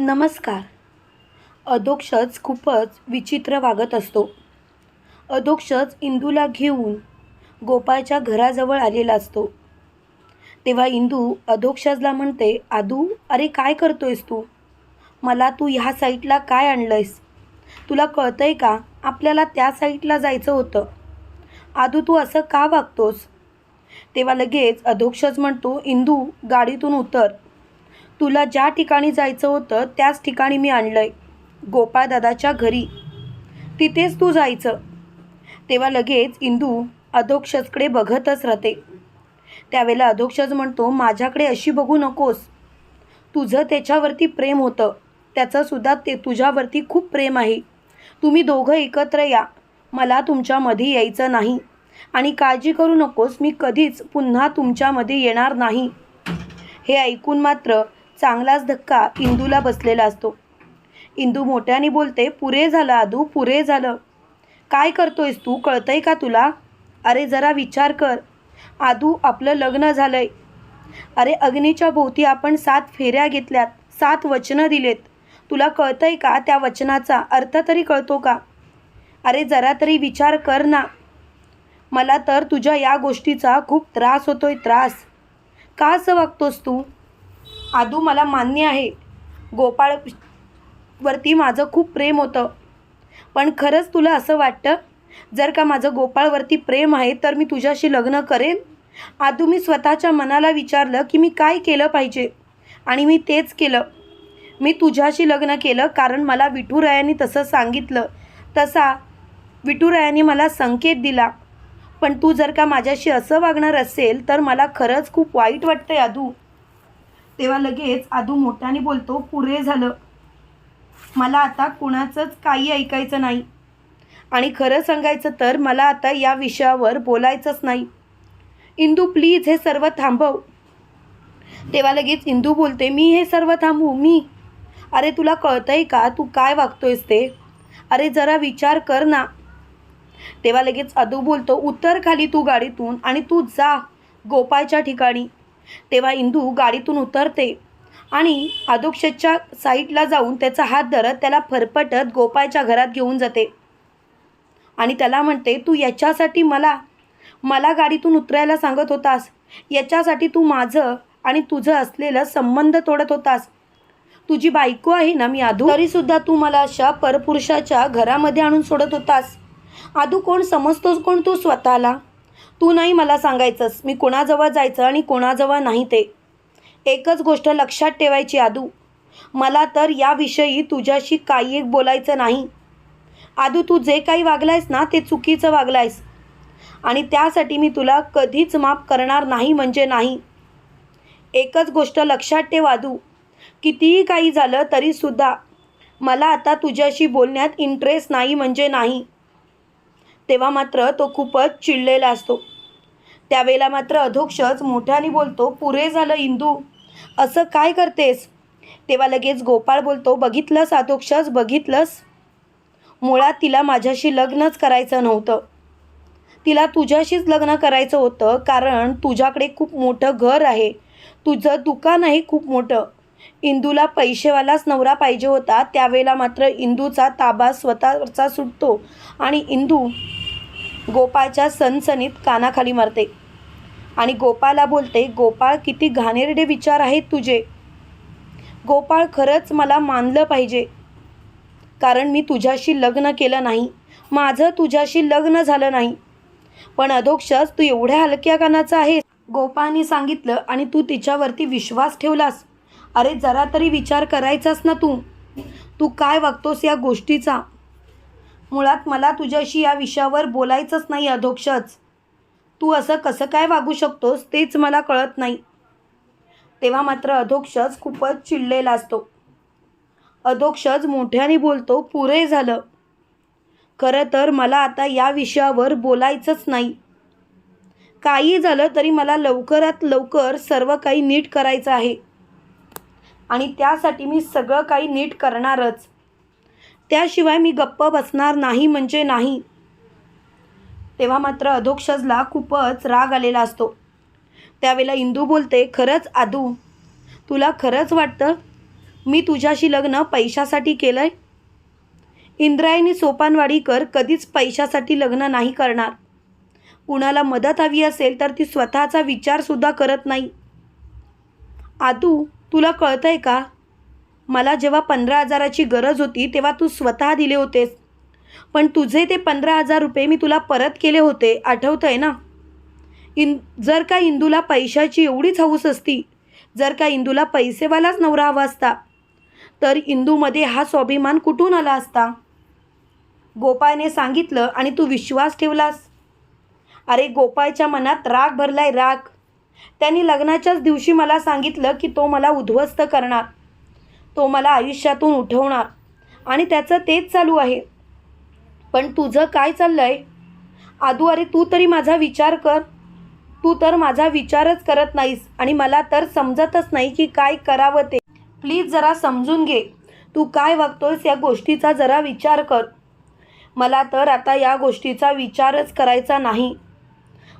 नमस्कार. अधोक्षज खूपच विचित्र वागत असतो. अधोक्षज इंदूला घेऊन गोपाळच्या घराजवळ आलेला असतो. तेव्हा इंदू अधोक्षजला म्हणते आदू अरे काय करतोयस तू? मला तू ह्या साईटला काय आणलंयस? तुला कळतंय का? आपल्याला त्या साईटला जायचं होतं. आदू तू असं का वागतोस? तेव्हा लगेच अधोक्षज म्हणतो इंदू गाडीतून उतर. तुला ज्या ठिकाणी जायचं होतं त्याच ठिकाणी मी आणलं आहे गोपाळदादाच्या घरी. तिथेच तू जायचं. तेव्हा लगेच इंदू अधोक्षजकडे बघतच राहते. त्यावेळेला अधोक्षज म्हणतो माझ्याकडे अशी बघू नकोस. तुझं त्याच्यावरती प्रेम होतं. त्याचंसुद्धा ते तुझ्यावरती खूप प्रेम आहे. तुम्ही दोघं एकत्र या. मला तुमच्यामध्ये यायचं नाही. आणि काळजी करू नकोस मी कधीच पुन्हा तुमच्यामध्ये येणार नाही. हे ऐकून मात्र चांगलाच धक्का इंदूला बसलेला असतो. इंदू मोठ्याने बोलते पुरे झालं आदू पुरे झालं. काय करतोयस तू? कळतंय का तुला? अरे जरा विचार कर. आदू आपलं लग्न झालंय. अरे अग्नीच्या भोवती आपण सात फेऱ्या घेतल्यात सात वचनं दिलेत. तुला कळतंय का त्या वचनाचा अर्थ तरी कळतो का? अरे जरा तरी विचार कर ना. मला तर तुझ्या या गोष्टीचा खूप त्रास होतोय त्रास. का असं वागतोस तू? आदू मला मान्य आहे. गोपाळवरती माझं खूप प्रेम होतं. पण खरंच तुला असं वाटतं? जर का माझं गोपाळवरती प्रेम आहे तर मी तुझ्याशी लग्न करेन? आदू मी स्वतःच्या मनाला विचारलं की मी काय केलं पाहिजे? आणि मी तेच केलं. मी तुझ्याशी लग्न केलं कारण मला विठुरायांनी तसं सांगितलं. तसा विठुरायांनी मला संकेत दिला. पण तू जर का माझ्याशी असं वागणार असेल तर मला खरंच खूप वाईट वाटतंय आदू. तेव्हा लगेच आदू मोठ्याने बोलतो पुरे झालं. मला आता कुणाचंच काही ऐकायचं नाही. आणि खरं सांगायचं तर मला आता या विषयावर बोलायचंच नाही. इंदू प्लीज हे सर्व थांबव. तेव्हा लगेच इंदू बोलते मी हे सर्व थांबू? मी? अरे तुला कळतंय का? तू काय वागतोयस ते? अरे जरा विचार कर ना. तेव्हा लगेच अदू बोलतो उतर खाली तू गाडीतून आणि तू जा गोपाळच्या ठिकाणी. तेव्हा इंदू गाडीतून उतरते आणि आदोक्षच्या साईडला जाऊन त्याचा हात धरत त्याला फरफटत गोपाळच्या घरात घेऊन जाते. आणि त्याला म्हणते तू याच्यासाठी मला मला गाडीतून उतरायला सांगत होतास. याच्यासाठी तू माझं आणि तुझं असलेलं संबंध तोडत होतास. तुझी बायको आहे ना मी आधू तरीसुद्धा तू मला अशा परपुरुषाच्या घरामध्ये आणून सोडत होतास. आधू कोण? समजतोस कोण तू स्वतःला? तू नाही मला सांगायचंस मी कोणाजवळ जायचं आणि कोणाजवळ नाही ते. एकच गोष्ट लक्षात ठेवायची आदू. मला तर याविषयी तुझ्याशी काही एक बोलायचं नाही. आदू तू जे काही वागलायस ना ते चुकीचं वागलायस. आणि त्यासाठी मी तुला कधीच माफ करणार नाही म्हणजे नाही. एकच गोष्ट लक्षात ठेव आदू. कितीही काही झालं तरीसुद्धा मला आता तुझ्याशी बोलण्यात इंटरेस्ट नाही म्हणजे नाही. तेव्हा मात्र तो खूपच चिडलेला असतो. त्यावेळेला मात्र अधोक्षच मोठ्याने बोलतो पुरे झालं इंदू असं काय करतेस? तेव्हा लगेच गोपाळ बोलतो बघितलंस अधोक्षच बघितलंस? मुळात तिला माझ्याशी लग्नच करायचं नव्हतं. तिला तुझ्याशीच लग्न करायचं होतं कारण तुझ्याकडे खूप मोठं घर आहे. तुझं दुकान आहे खूप मोठं. इंदूला पैसेवालाच नवरा पाहिजे होता. त्यावेळेला मात्र इंदूचा ताबा स्वतःचा सुटतो आणि इंदू गोपाळच्या सनसनीत कानाखाली मारते. आणि गोपाळला बोलते गोपाळ किती घाणेरडे विचार आहेत तुझे. गोपाळ खरंच मला मानलं पाहिजे. कारण मी तुझ्याशी लग्न केलं नाही. माझं तुझ्याशी लग्न झालं नाही. पण अधोक्षस तू एवढ्या हलक्या कानाचा आहेस. गोपाळने सांगितलं आणि तू तिच्यावरती विश्वास ठेवलास. अरे जरा तरी विचार करायचास ना तू. तू काय वागतोस या गोष्टीचा? मुळात मला तुझ्याशी या विषयावर बोलायचंच नाही अधोक्षच. तू असं कसं काय वागू शकतोस तेच मला कळत नाही. तेव्हा मात्र अधोक्षच खूपच चिडलेला असतो. अधोक्षज मोठ्याने बोलतो पुरे झालं. खरं तर मला आता या विषयावर बोलायचंच नाही. काही झालं तरी मला लवकरात लवकर सर्व काही नीट करायचं आहे. आणि त्यासाठी मी सगळं काही नीट करणारच. त्याशिवाय मी गप्प बसणार नाही म्हणजे नाही. तेव्हा मात्र अधोक्षजला खूपच राग आलेला असतो. त्यावेळेला इंदू बोलते खरंच आदू तुला खरंच वाटतं? मी तुझ्याशी लग्न पैशासाठी केलं आहे इंद्रायणी सोपानवाडीकर कधीच पैशासाठी लग्न नाही करणार. कुणाला मदत हवी असेल तर ती स्वतःचा विचारसुद्धा करत नाही. आदू तुला कळतं आहे का? मला जेव्हा पंधरा हजाराची गरज होती तेव्हा तू स्वतः दिले होतेस. पण तुझे ते पंधरा हजार रुपये मी तुला परत केले होते आठवतं आहे ना? इन जर का इंदूला पैशाची एवढीच हौस असती जर का इंदूला पैसेवालाच नवरा हवा असता तर इंदूमध्ये हा स्वाभिमान कुठून आला असता? गोपाळने सांगितलं आणि तू विश्वास ठेवलास. अरे गोपाळच्या मनात राग भरलाय राग. त्यांनी लग्नाच्याच दिवशी मला सांगितलं की तो मला उद्ध्वस्त करणार. तो मला आयुष्यातून उठवणार. आणि त्याचं तेच चालू आहे. पण तुझं काय चाललं आहे आदू अरे तू तरी माझा विचार कर. तू तर माझा विचारच करत नाहीस आणि मला तर समजतच नाही की काय करावं ते. प्लीज जरा समजून घे. तू काय वागतोयस या गोष्टीचा जरा विचार कर. मला तर आता या गोष्टीचा विचारच करायचा नाही.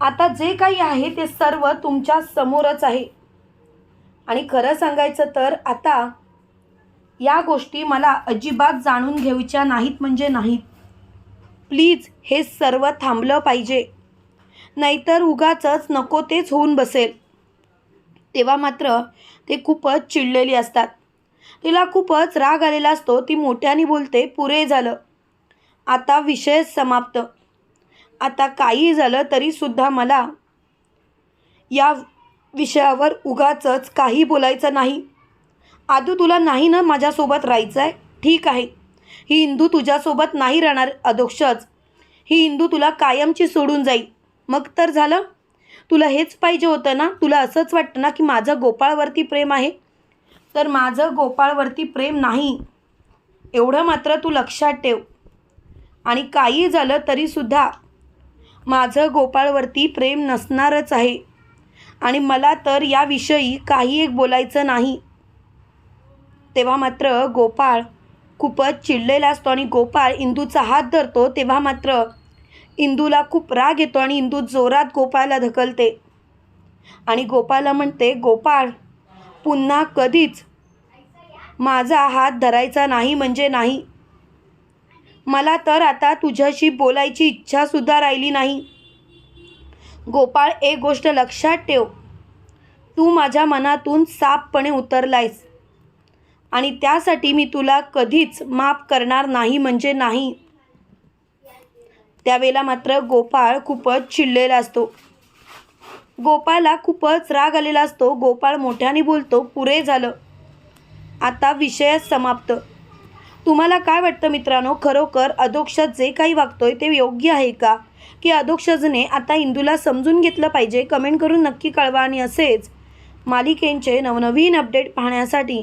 आता जे काही आहे ते सर्व तुमच्या समोरच आहे. आणि खरं सांगायचं तर आता या गोष्टी मला अजिबात जाणून घ्यायच्या नाहीत म्हणजे नाहीत. प्लीज हे सर्व थांबलं पाहिजे. नाहीतर उगाचच नको तेच होऊन बसेल. तेव्हा मात्र ते खूपच चिडलेली असतात. तिला खूपच राग आलेला असतो ती मोठ्याने बोलते पुरे झालं. आता विषय समाप्त. आता काही झालं तरीसुद्धा मला या विषयावर उगाचच काही बोलायचं नाही. आदू तुला नाही ना माझ्यासोबत राहायचं आहे ठीक आहे. ही इंदू तुझ्यासोबत नाही राहणार अदोक्षच ही इंदू तुला कायमची सोडून जाईल. मग तर झालं? तुला हेच पाहिजे होतं ना? तुला असंच वाटतं ना की माझं गोपाळवरती प्रेम आहे? तर माझं गोपाळवरती प्रेम नाही. एवढं मात्र तू लक्षात ठेव. आणि काही झालं तरीसुद्धा माझं गोपाळवरती प्रेम नसणारच आहे. आणि मला तर याविषयी काही एक बोलायचं नाही. तेव्हा मात्र गोपाळ खूपच चिडलेला असतो आणि गोपाळ इंदूचा हात धरतो तेव्हा मात्र इंदूला खूप राग येतो आणि इंदू जोरात गोपाळला ढकलते. आणि गोपाळला म्हणते गोपाळ पुन्हा कधीच माझा हात धरायचा नाही म्हणजे नाही. मला तर आता तुझ्याशी बोलायची इच्छासुद्धा राहिली नाही. गोपाळ एक गोष्ट लक्षात ठेव. तू माझ्या मनातून सापपणे उतरलायस. आणि त्यासाठी मी तुला कधीच माफ करणार नाही म्हणजे नाही. त्यावेळेला मात्र गोपाळ खूपच चिडलेला असतो. गोपाळला खूपच राग आलेला असतो. गोपाळ मोठ्याने बोलतो पुरे झालं. आता विषय समाप्त. तुम्हाला काय वाटतं मित्रांनो? खरोखर अधोक्षज जे काही वागतोय ते योग्य आहे का? की अधोक्षजने आता इंदूला समजून घेतलं पाहिजे? कमेंट करून नक्की कळवा आणि असेच मालिकेंचे नवनवीन अपडेट पाहण्यासाठी